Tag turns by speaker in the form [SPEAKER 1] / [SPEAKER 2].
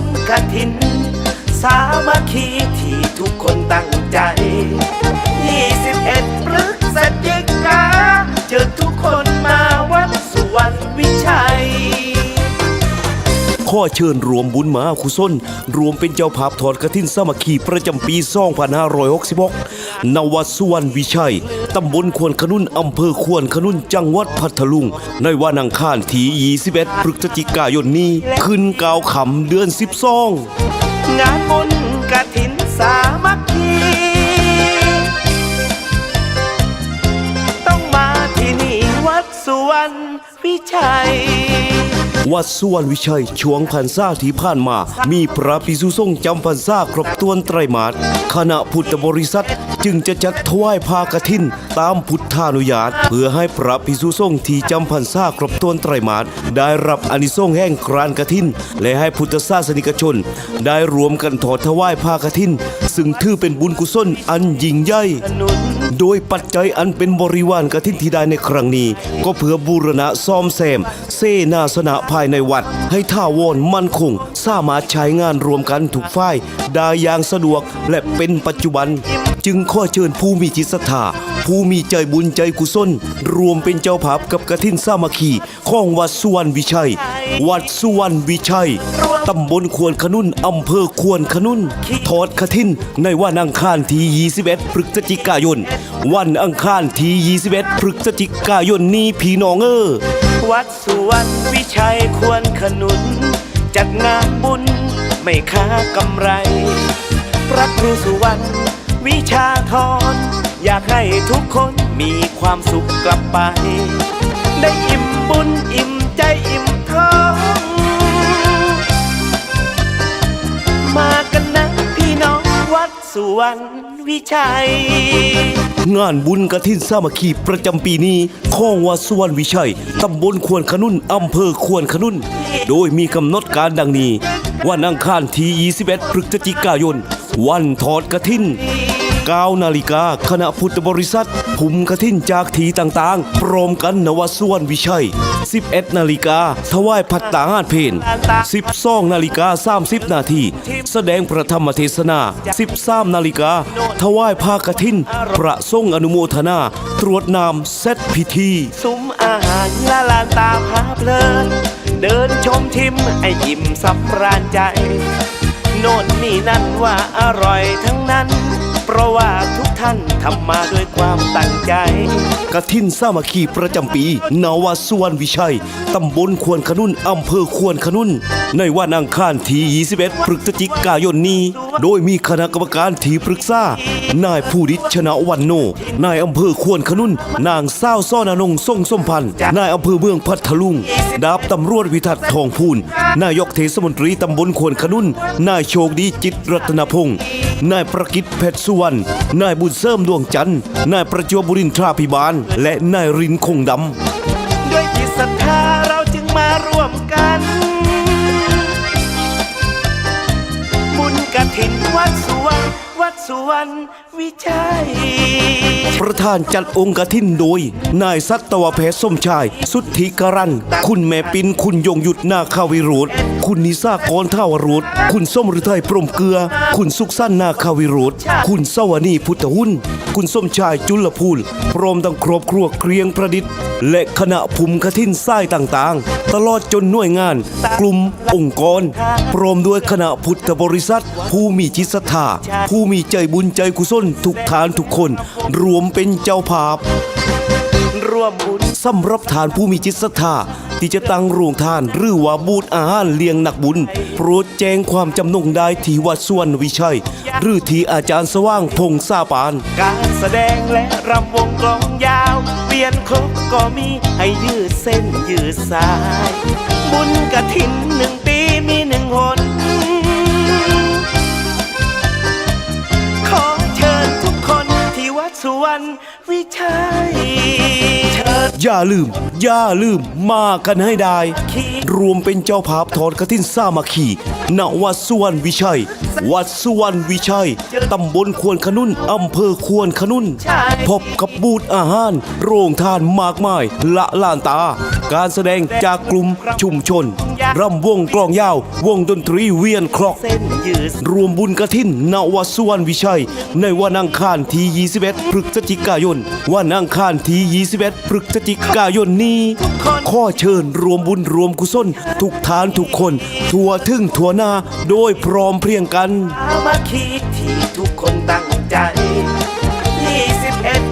[SPEAKER 1] นกฐิน สามัคคีที่ทุกคนตั้งใจ 21พฤศจิกาเจอทุกคนมาวัดสุวรรณวิชัย
[SPEAKER 2] ข้อเชิญรวมบุญมหาคุศลรวมเป็นเจ้าภาพถอดกระถินสามัคคีประจำปี 2566 นวสุวรรณวิชัย ตำบลควนขนุนอำเภอควนขนุนจังหวัดพัทลุง ในวันอังคารที่21พฤศจิกายนนี้ขึ้นกาวขำเดือน12
[SPEAKER 1] งานบุญกฐินสามัคคีต้องมาที่นี่วัดสุวรรณวิชัย
[SPEAKER 2] วัดสุวรรณวิชัยช่วงพรรษาที่ผ่านมา มีพระภิกษุสงฆ์จำพรรษาครบถ้วนไตรมาสคณะพุทธบริษัทจึงจะจัดถวายผ้ากฐินตามพุทธานุญาต เพื่อให้พระภิกษุสงฆ์ที่จำพรรษาครบถ้วนไตรมาสได้รับอานิสงส์แห่งกรานกฐิน และให้พุทธศาสนิกชน ได้รวมกันถอดถวายผ้ากฐิน ซึ่งถือเป็นบุญกุศลอันยิ่งใหญ่ โดยปัจจัยอันเป็นบริวารกฐินที่ได้ในครั้งนี้ ก็เพื่อบูรณะซ่อมแซม เสนาสนะภายในวัด ให้ท่าวอนมั่นคง สามารถใช้งานรวมกันทุกฝ่ายได้อย่างสะดวกและเป็นปัจจุบัน จึงข้อเชิญผู้มีจิตศรัทธาผู้มีใจบุญใจกุศลรวมเป็นเจ้าภาพกับกฐินสามัคคีของวัดสุวรรณวิชัย วัดสุวรรณวิชัย ตำบลควนขนุนอำเภอควนขนุนทอดกฐินในวันอังคารที่21พฤศจิกายน วันอังคารที่21พฤศจิกายนนี้พี่น้องเออ
[SPEAKER 1] วัดสุวรรณวิชัยควรขนุน จัดงานบุญไม่ค้ากำไร พระครูสุวรรณวิชาทรอยากให้ทุกคนมีความสุขกลับไป ได้อิ่ม วัดสุวรรณวิชัย
[SPEAKER 2] งานบุญกระถินสามัคคีประจำปีนี้ข้องวัดสุวรรณวิชัย ตำบลควนขนุนอำเภอควนขนุน โดยมีกำหนดการดังนี้ วันอังคารที่ 21 พฤศจิกายน วันทอดกระถิน 9นาฬิกาคณะพุทธบริษัทภูมิกฐินจากทีต่างๆ พร้อมกันนวสุวรรณวิชัย 11นาฬิกาถวายพัตตาหารเพน12นาฬิกา30 นาทีแสดงพระธรรมเทศนา 13นาฬิกาถวายผ้ากฐิน พระทรงอนุโมทนา ตรวจนามเซตพิธี
[SPEAKER 1] ซุ้มอาหารละลานตาพาเพลิน เดินชมชิมไออิ่มสำราญใจ โน่นนี่นั่นว่าอร่อยทั้งนั้น เพราะว่าทุกท่านทำมาด้วยความตั้งใจ
[SPEAKER 2] กระทินสามัคคีประจำปี นาวาสุวรรณวิชัย ตำบลควนขนุนอำเภอควนขนุน ในวันอังคารที่ 21 พฤศจิกายนนี้ โดยมีคณะกรรมการที่ปรึกษา นายผู้ดิชนะวันโน นายอำเภอควนขนุน นางสาซ่อนอนงทรงสมพันธ์ นายอำเภอเมืองพัทลุง ดาบตำรวจวิทัตทองพูน นายกเทศมนตรีตำบลควนขนุน นายโชคดีจิตรัตนพงศ์นายประกิตเพชรสุวรรณ นายบุญเสริมดวงจันทร์ นายประจวบบุรินทราพิบาล และนายรินคงดำ
[SPEAKER 1] ด้วยจิตศรัทธาเราจึงมารว วันวิจัย
[SPEAKER 2] ประธานจัดองค์กฐินโดย นายสัตวแพทย์สมชาย สุทธิกรัน คุณแม่ปินคุณยงยุทธนาคาวิโรธคุณนิสากรท่าวรุธคุณส้มฤทัยพรหมเกลือ คุณสุขสั้นนาคาวิโรธคุณสวนีพุทธหุ้น คุณส้มชายจุลพูลพร้อมทั้งครอบครัวเกรียงประดิษฐ์ และคณะภูมิกฐินไส้ต่างๆ ตลอดจนหน่วยงาน กลุ่มองค์กร พร้อมด้วยคณะพุทธบริษัท ผู้มีจิตศรัทธาผู้มีใจบุญใจกุศลทุกทานทุกคน รวมเป็นเจ้าภาพ
[SPEAKER 1] ร่วมบุญ
[SPEAKER 2] สำหรับทานผู้มีจิตศรัทธาที่จะตั้งโรงทานหรือว่าบูธอาหารเลี้ยงนักบุญ โปรดแจ้งความจำนงได้ที่วัดส่วนวิชัย หรือที่อาจารย์สว่างพงษาปาน
[SPEAKER 1] การแสดงและรำวงกลองยาวเปลี่ยนครบก็มีให้ยืดเส้นยืดสาย บุญกระถินหนึ่งปีมีหนึ่งหนขอเชิญทุกคนที่วัดสุวรรณวิชัย
[SPEAKER 2] อย่าลืม อย่าลืมมากันให้ได้
[SPEAKER 1] คิด
[SPEAKER 2] รวมเป็นเจ้าภาพทอดกฐินสามัคคีณวัดสุวรรณวิชัย วัดสุวรรณวิชัย ตำบลควนขนุนอำเภอควนขนุน พบกับบูธอาหาร โรงทานมากมายละลานตา การแสดงจากกลุ่มชุมชน รำวงกลองยาว วงดนตรีเวียนครอก
[SPEAKER 1] เส้นยืด
[SPEAKER 2] รวมบุญกระถินนวสุวรรณวิชัย ในวันอังคารที่ 21 พฤศจิกายน วันอังคารที่ 21 พฤศจิกายนนี้ ข้อเชิญรวมบุญรวมกุศลทุกทานทุกคน ทั่วถึงทั่วหน้าโดยพร้อมเพรียงกัน
[SPEAKER 1] อามาคีที่ทุกคนตั้งใจ21